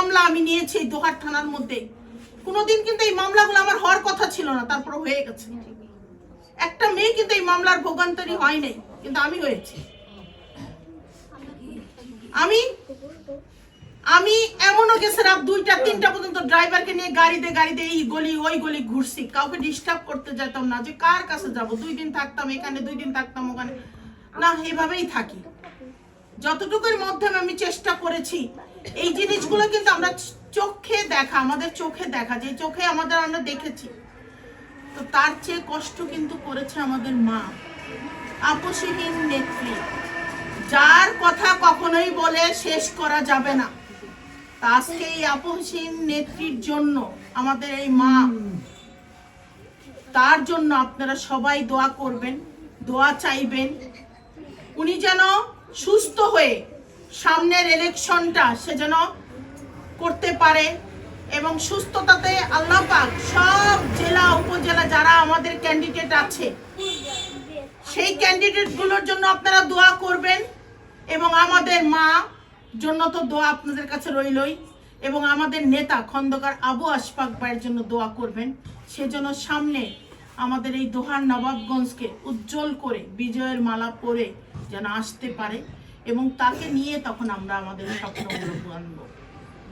মামলা আমি নিয়েছি এই দোহার থানার মধ্যে। কোনোদিন কিন্তু এই মামলাগুলো আমার হওয়ার কথা ছিল না তারপর হয়ে গেছে। একটা মেয়ে কিন্তু এই মামলার ভোগান্তরী হয় নাই, কিন্তু আমি হয়েছি। আমি আমি এমনও গেছে, রাত দুইটা, তিনটা পর্যন্ত ড্রাইভারকে নিয়ে গাড়িতে গাড়িতে এই গলি, ওই গলি ঘুরছি। কাউকে ডিস্টার্ব করতে যেতাম না, যে কার কাছে যাব? দুই দিন থাকতাম এখানে, দুই দিন থাকতাম ওখানে। না, এভাবেই থাকি। যতটুকুর মধ্যে আমি চেষ্টা করেছি, এই জিনিসগুলো কিন্তু আমরা চোখে দেখা, আমাদের চোখে দেখা, যে চোখে আমাদের আমরা দেখেছি। তো তার চেয়ে কষ্ট কিন্তু করেছে আমাদের মা। আপসীহীন নেত্রী। যার কথা কখনোই বলে শেষ করা যাবে না। আজকে এই আপসীন নেত্রীর জন্য আমাদের এই মা। তার জন্য আপনারা সবাই দোয়া করবেন, দোয়া চাইবেন। উনি যেন হয়ে সামনের ইলেকশনটা সে যেন করতে পারে এবং সুস্থতাতে আল্লাহ পাক সব জেলা, উপজেলা যারা আমাদের ক্যান্ডিডেট আছে, সেই ক্যান্ডিডেটগুলোর জন্য আপনারা দোয়া করবেন এবং আমাদের মা জন্য তো দোয়া আপনাদের কাছে রইলই এবং আমাদের নেতা খন্দকার আবু আশফাক ভাইয়ের জন্য দোয়া করবেন। সেজন্য সামনে আমাদের এই দোহার নবাবগঞ্জকে উজ্জ্বল করে বিজয়ের মালা পরে যেন আসতে পারে। এবং তাকে নিয়ে তখন আমরা আমাদের স্বপ্নগুলো আনব